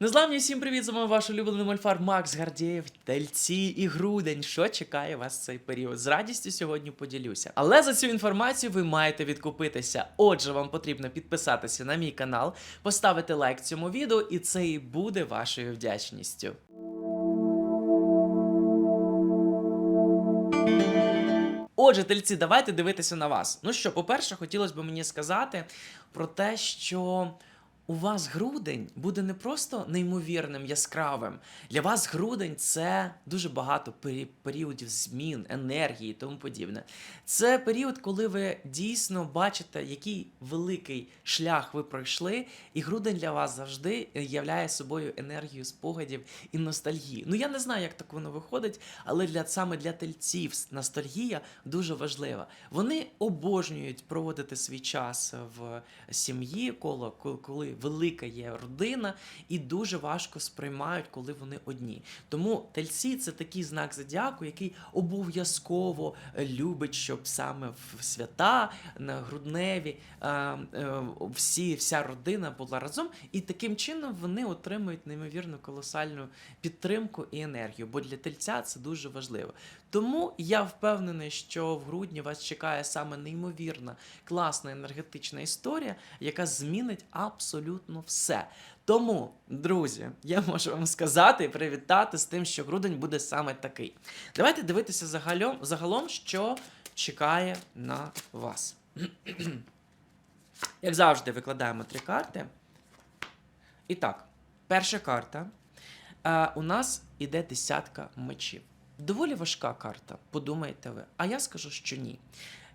Незламні всім привіт, з вами ваш улюблений мольфар Макс Гардієв, Тельці і Грудень. Що чекає вас цей період? З радістю сьогодні поділюся. Але за цю інформацію ви маєте відкупитися. Отже, вам потрібно підписатися на мій канал, поставити лайк цьому відео, і це і буде вашою вдячністю. Отже, тельці, давайте дивитися на вас. Ну що, по-перше, хотілося б мені сказати про те, що у вас грудень буде не просто неймовірним яскравим. Для вас грудень це дуже багато пері- періодів змін, енергії і тому подібне. Це період, коли ви дійсно бачите, який великий шлях ви пройшли, і грудень для вас завжди являє собою енергію спогадів і ностальгії. Ну я не знаю, як так воно виходить, але для саме для тельців ностальгія дуже важлива. Вони обожнюють проводити свій час в сім'ї, коло коли велика є родина, і дуже важко сприймають, коли вони одні. Тому тельці це такий знак зодіаку, який обов'язково е, любить, щоб саме в свята на грудневі е, е, всі, вся родина була разом, і таким чином вони отримують неймовірно колосальну підтримку і енергію. Бо для тельця це дуже важливо. Тому я впевнений, що в грудні вас чекає саме неймовірна, класна енергетична історія, яка змінить абсолютно все. Тому, друзі, я можу вам сказати і привітати з тим, що грудень буде саме такий. Давайте дивитися загалом, загалом що чекає на вас. Як завжди, викладаємо три карти. І так, перша карта. Е, у нас іде десятка мечів. Доволі важка карта, подумаєте ви. А я скажу, що ні.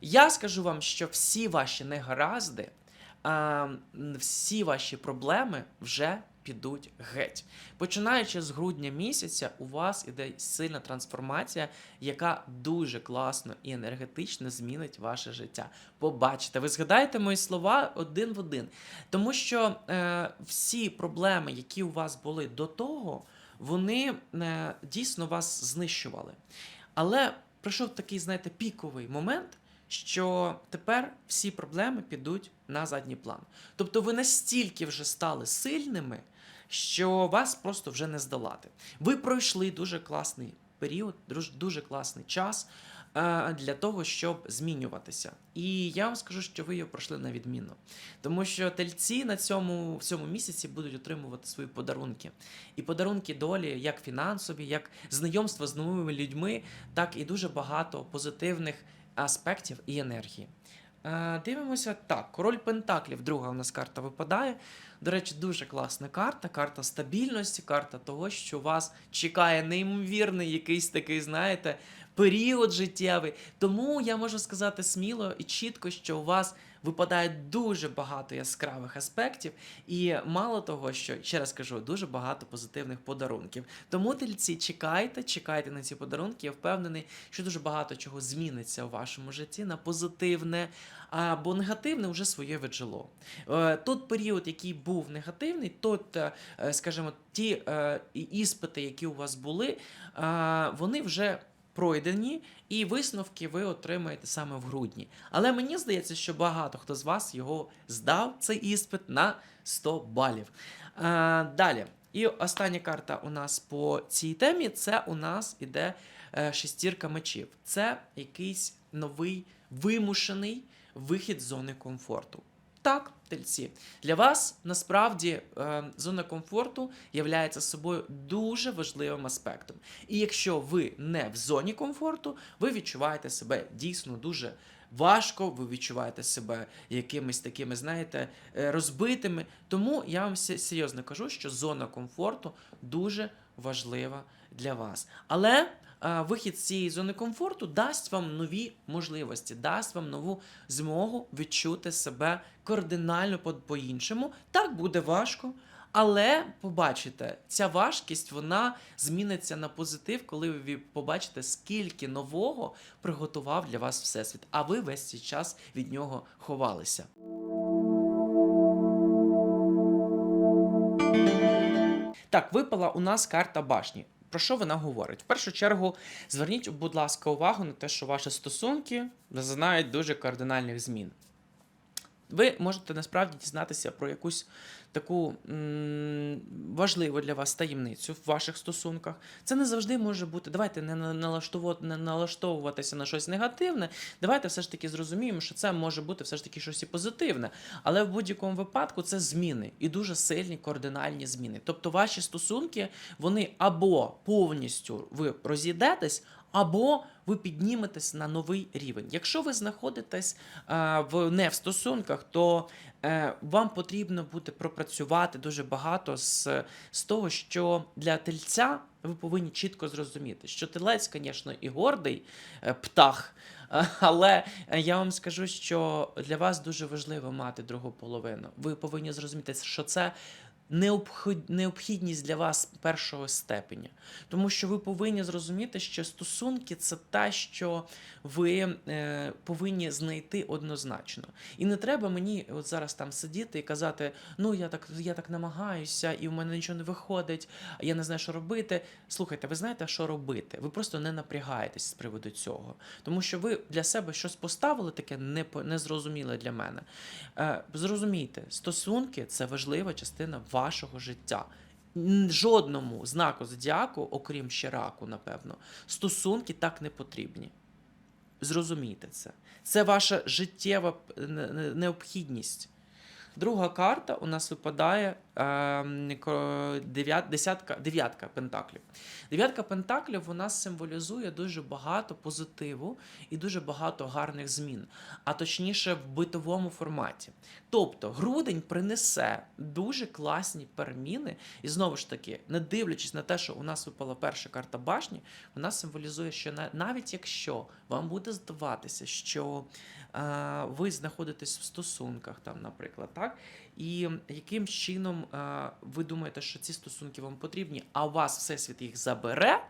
Я скажу вам, що всі ваші негаразди, е, всі ваші проблеми вже підуть геть. Починаючи з грудня місяця, у вас іде сильна трансформація, яка дуже класно і енергетично змінить ваше життя. Побачите, ви згадаєте мої слова один в один. Тому що е, всі проблеми, які у вас були до того, вони е, дійсно вас знищували. Але прийшов такий, знаєте, піковий момент, що тепер всі проблеми підуть на задній план. Тобто ви настільки вже стали сильними, що вас просто вже не здолати. Ви пройшли дуже класний період, дуже, класний час е, для того, щоб змінюватися. І я вам скажу, що ви його пройшли на відмінно. Тому що тельці на цьому в цьому місяці будуть отримувати свої подарунки. І подарунки долі, як фінансові, як знайомство з новими людьми, так і дуже багато позитивних аспектів і енергії. Е, Дивимося так. Король Пентаклів, друга у нас карта випадає. До речі, дуже класна карта, карта стабільності, карта того, що вас чекає неймовірний якийсь такий, знаєте, період життєвий. Тому я можу сказати сміло і чітко, що у вас випадає дуже багато яскравих аспектів, і мало того, що ще раз кажу, дуже багато позитивних подарунків. Тому тельці, чекайте, чекайте на ці подарунки. Я впевнений, що дуже багато чого зміниться у вашому житті на позитивне, а, бо негативне вже своє віджило. Е, Тут період, який був негативний, тут, е, скажімо, ті е, іспити, які у вас були, вони вже. Пройдені, і висновки ви отримаєте саме в грудні. Але мені здається, що багато хто з вас його здав цей іспит на 100 балів. Е, далі. І остання карта у нас по цій темі це у нас іде е, шестірка мечів. Це якийсь новий вимушений вихід з зони комфорту. Так, тельці, для вас насправді е, зона комфорту є собою дуже важливим аспектом. І якщо ви не в зоні комфорту, ви відчуваєте себе дійсно дуже важко, ви відчуваєте себе якимись такими, знаєте, е, розбитими. Тому я вам серйозно кажу, що зона комфорту дуже важлива для вас. Але е, вихід з цієї зони комфорту дасть вам нові можливості, дасть вам нову змогу відчути себе кардинально по- по-іншому. Так буде важко. Але побачите, ця важкість вона зміниться на позитив, коли ви побачите, скільки нового приготував для вас всесвіт, а ви весь цей час від нього ховалися. Так, випала у нас карта башні. Про що вона говорить? В першу чергу, зверніть, будь ласка, увагу на те, що ваші стосунки зазнають дуже кардинальних змін. Ви можете насправді дізнатися про якусь таку важливу для вас таємницю в ваших стосунках. Це не завжди може бути. Давайте не не налаштовуватися на щось негативне. Давайте все ж таки зрозуміємо, що це може бути все ж таки щось і позитивне. Але в будь-якому випадку це зміни і дуже сильні кардинальні зміни. Тобто ваші стосунки вони або повністю ви розійдетесь, або ви підніметесь на новий рівень. Якщо ви знаходитесь е, в не в стосунках, то е, вам потрібно буде пропрацювати дуже багато з, з того, що для тельця ви повинні чітко зрозуміти, що телець, звісно, і гордий е, птах. Але я вам скажу, що для вас дуже важливо мати другу половину. Ви повинні зрозуміти, що це необхідність для вас першого степеня. Тому що ви повинні зрозуміти, що стосунки це те, що ви е, повинні знайти однозначно. І не треба мені от зараз там сидіти і казати: ну я так, я так намагаюся, і в мене нічого не виходить, я не знаю, що робити. Слухайте, ви знаєте, що робити? Ви просто не напрягаєтесь з приводу цього. Тому що ви для себе щось поставили таке незрозуміле для мене. Е, зрозумійте, стосунки це важлива частина вашого життя. Жодному знаку зодіаку, окрім ще раку, напевно, стосунки так не потрібні. Зрозумійте це. Це ваша життєва не- необхідність. Друга карта у нас випадає е, дев'ят- десятка, дев'ятка пентаклів. Дев'ятка пентаклів вона символізує дуже багато позитиву і дуже багато гарних змін, а точніше в битовому форматі. Тобто грудень принесе дуже класні переміни, і знову ж таки, не дивлячись на те, що у нас випала перша карта башні, вона символізує, що навіть якщо вам буде здаватися, що е, ви знаходитесь в стосунках, там, наприклад, так, і яким чином е, ви думаєте, що ці стосунки вам потрібні, а у вас всесвіт їх забере.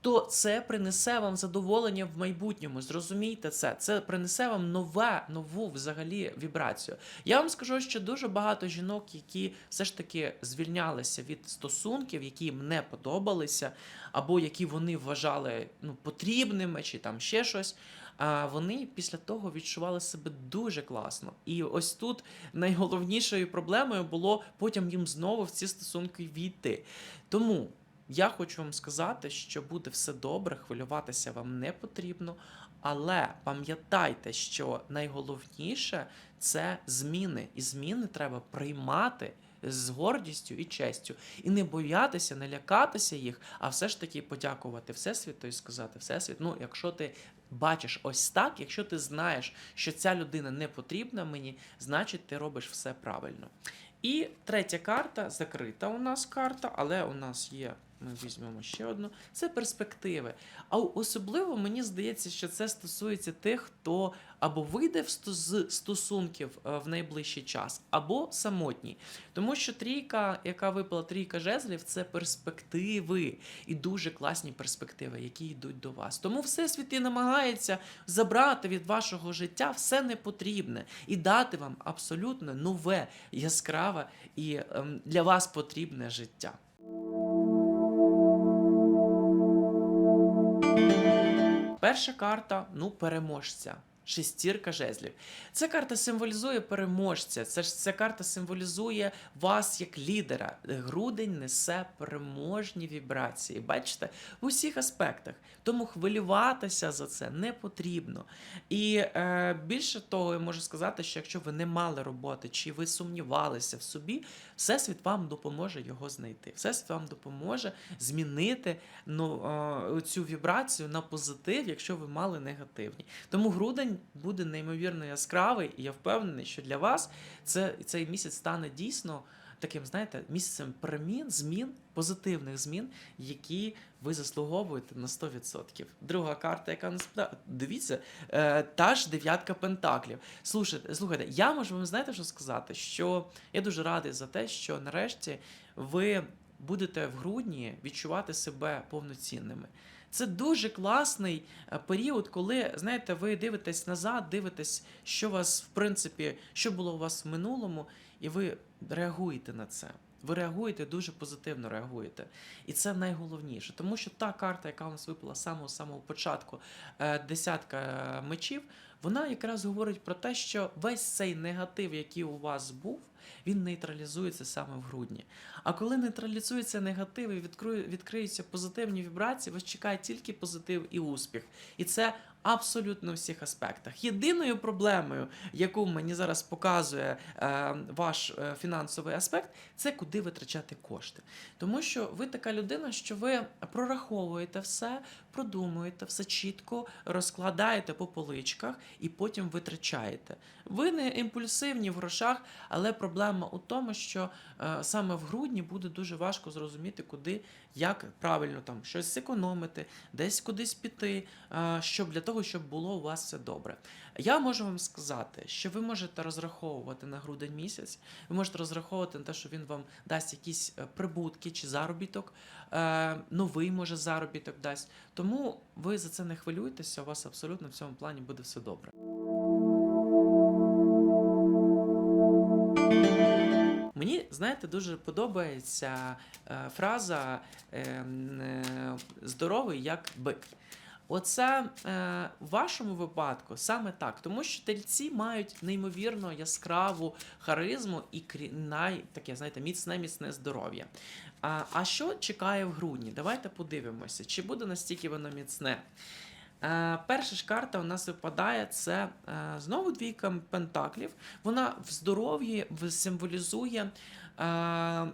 То це принесе вам задоволення в майбутньому. Зрозумійте це. Це принесе вам нове, нову взагалі вібрацію. Я вам скажу, що дуже багато жінок, які все ж таки звільнялися від стосунків, які їм не подобалися, або які вони вважали ну, потрібними, чи там ще щось. А вони після того відчували себе дуже класно. І ось тут найголовнішою проблемою було потім їм знову в ці стосунки війти. Тому я хочу вам сказати, що буде все добре, хвилюватися вам не потрібно. Але пам'ятайте, що найголовніше це зміни, і зміни треба приймати з гордістю і честю, і не боятися, не лякатися їх, а все ж таки подякувати Всесвіту і сказати: Всесвіт, ну якщо ти бачиш ось так, якщо ти знаєш, що ця людина не потрібна мені, значить ти робиш все правильно. І третя карта закрита у нас карта, але у нас є. Ми візьмемо ще одну. Це перспективи. А особливо мені здається, що це стосується тих, хто або вийде з стосунків е, в найближчий час, або самотній. Тому що трійка, яка випала трійка жезлів, це перспективи і дуже класні перспективи, які йдуть до вас. Тому всесвіт і намагається забрати від вашого життя все непотрібне і дати вам абсолютно нове, яскраве і ем, для вас потрібне життя. Перша карта ну, переможця. Шестірка жезлів. Ця карта символізує переможця. Це ж ця карта символізує вас як лідера. Грудень несе переможні вібрації. Бачите, в усіх аспектах. Тому хвилюватися за це не потрібно. І е, більше того, я можу сказати, що якщо ви не мали роботи, чи ви сумнівалися в собі, всесвіт вам допоможе його знайти. Всесвіт вам допоможе змінити ну, е, цю вібрацію на позитив, якщо ви мали негативні. Тому грудень буде неймовірно яскравий, і я впевнений, що для вас це, цей місяць стане дійсно таким, знаєте, місяцем перемін, змін, позитивних змін, які ви заслуговуєте на 100%. Друга карта, яка нас дивіться, е, та ж дев'ятка пентаклів. Слушайте, слухайте, я можу вам знаєте, що сказати? Що я дуже радий за те, що нарешті ви будете в грудні відчувати себе повноцінними. Це дуже класний е, період, коли знаєте, ви дивитесь назад, дивитесь, що вас в принципі, що було у вас в минулому, і ви реагуєте на це. Ви реагуєте дуже позитивно реагуєте. І це найголовніше, тому що та карта, яка у нас випала з самого самого початку, е, десятка мечів, вона якраз говорить про те, що весь цей негатив, який у вас був, він нейтралізується саме в грудні. А коли нейтралізується негатив і відкрию- відкриються позитивні вібрації, вас чекає тільки позитив і успіх. І це абсолютно всіх аспектах. Єдиною проблемою, яку мені зараз показує е, ваш е, фінансовий аспект, це куди витрачати кошти. Тому що ви така людина, що ви прораховуєте все, продумуєте все чітко, розкладаєте по поличках і потім витрачаєте. Ви не імпульсивні в грошах, але проблема у тому, що е, саме в грудні буде дуже важко зрозуміти, куди, як правильно там щось зекономити, десь кудись піти, щоб для того, щоб було у вас все добре. Я можу вам сказати, що ви можете розраховувати на грудень місяць, ви можете розраховувати на те, що він вам дасть якісь е, прибутки чи заробіток, е, новий може заробіток дасть. Тому ви за це не хвилюйтеся, у вас абсолютно в цьому плані буде все добре. Знаєте, дуже подобається е, фраза е, е, здоровий як бик. Оце е, в вашому випадку саме так, тому що тельці мають неймовірно яскраву харизму і най, таке, знаєте, міцне міцне здоров'я. А, а що чекає в грудні? Давайте подивимося, чи буде настільки воно міцне. Е, перша ж карта у нас випадає це е, знову двійка пентаклів. Вона в здоров'ї символізує. Е,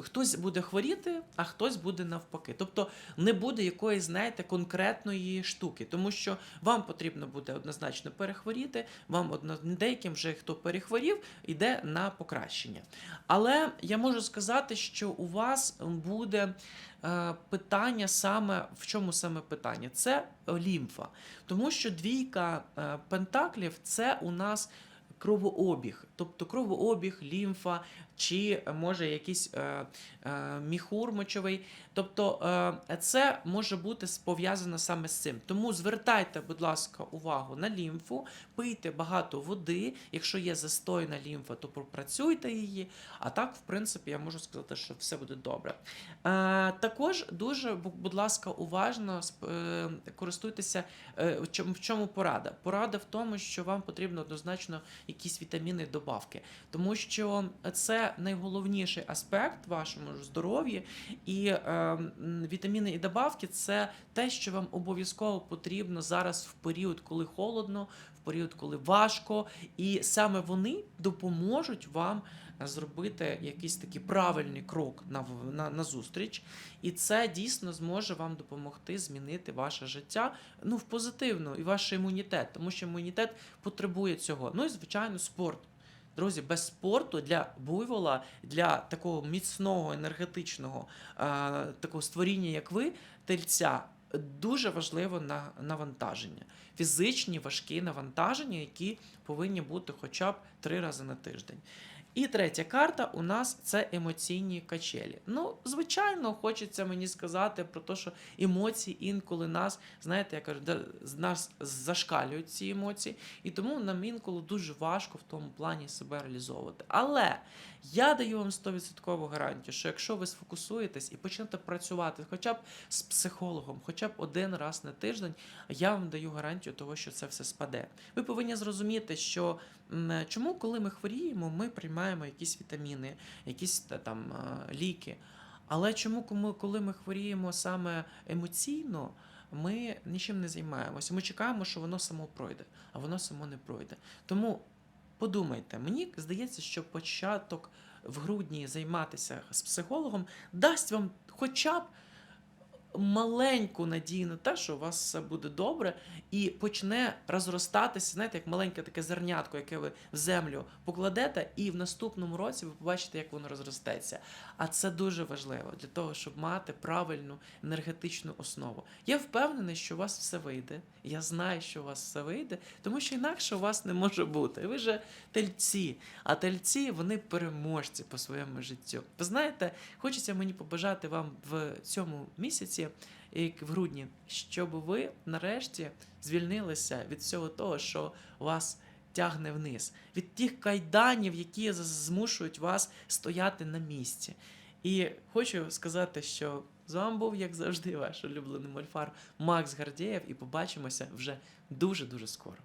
Хтось буде хворіти, а хтось буде навпаки. Тобто не буде якоїсь, знаєте, конкретної штуки, тому що вам потрібно буде однозначно перехворіти. Вам одно деяким вже хто перехворів, йде на покращення. Але я можу сказати, що у вас буде е, питання саме в чому саме питання? Це лімфа. Тому що двійка е, пентаклів це у нас кровообіг, тобто кровообіг, лімфа, чи може якийсь е, е, міхур мочовий. Тобто е, це може бути пов'язано саме з цим. Тому звертайте, будь ласка, увагу на лімфу, пийте багато води. Якщо є застойна лімфа, то пропрацюйте її. А так, в принципі, я можу сказати, що все буде добре. Е, також дуже, будь ласка, уважно е, користуйтеся. Е, в чому- порада? Порада в тому, що вам потрібно однозначно якісь вітаміни добавки, тому що це найголовніший аспект вашому здоров'ї, і е, вітаміни і добавки це те, що вам обов'язково потрібно зараз в період, коли холодно, в період, коли важко, і саме вони допоможуть вам зробити якийсь такий правильний крок на, на, на зустріч, і це дійсно зможе вам допомогти змінити ваше життя ну, в позитивну і ваш імунітет, тому що імунітет потребує цього. Ну і звичайно, спорт. Друзі, без спорту для буйвола, для такого міцного енергетичного е, такого створіння, як ви, тельця, дуже важливо на навантаження. Фізичні важкі навантаження, які повинні бути хоча б три рази на тиждень. І третя карта у нас це емоційні качелі. Ну, звичайно, хочеться мені сказати про те, що емоції інколи нас, знаєте, я кажу, нас зашкалюють ці емоції, і тому нам інколи дуже важко в тому плані себе реалізовувати. Але я даю вам 100% гарантію, що якщо ви сфокусуєтесь і почнете працювати хоча б з психологом, хоча б один раз на тиждень, я вам даю гарантію того, що це все спаде. Ви повинні зрозуміти, що чому, коли ми хворіємо, ми приймаємо якісь вітаміни, якісь там е, ліки. Але чому, коли ми хворіємо саме емоційно, ми нічим не займаємося. Ми чекаємо, що воно само пройде, а воно само не пройде. Тому подумайте, мені здається, що початок в грудні займатися з психологом дасть вам хоча б маленьку надію на те, що у вас все буде добре, і почне розростатися, знаєте, як маленьке таке зернятко, яке ви в землю покладете, і в наступному році ви побачите, як воно розростеться. А це дуже важливо для того, щоб мати правильну енергетичну основу. Я впевнений, що у вас все вийде. Я знаю, що у вас все вийде, тому що інакше у вас не може бути. Ви же тельці, а тельці вони переможці по своєму життю. Ви знаєте, хочеться мені побажати вам в цьому місяці, як в грудні, щоб ви нарешті звільнилися від всього того, що вас тягне вниз, від тих кайданів, які змушують вас стояти на місці. І хочу сказати, що з вами був, як завжди, ваш улюблений мольфар Макс Гардєєв, і побачимося вже дуже-дуже скоро.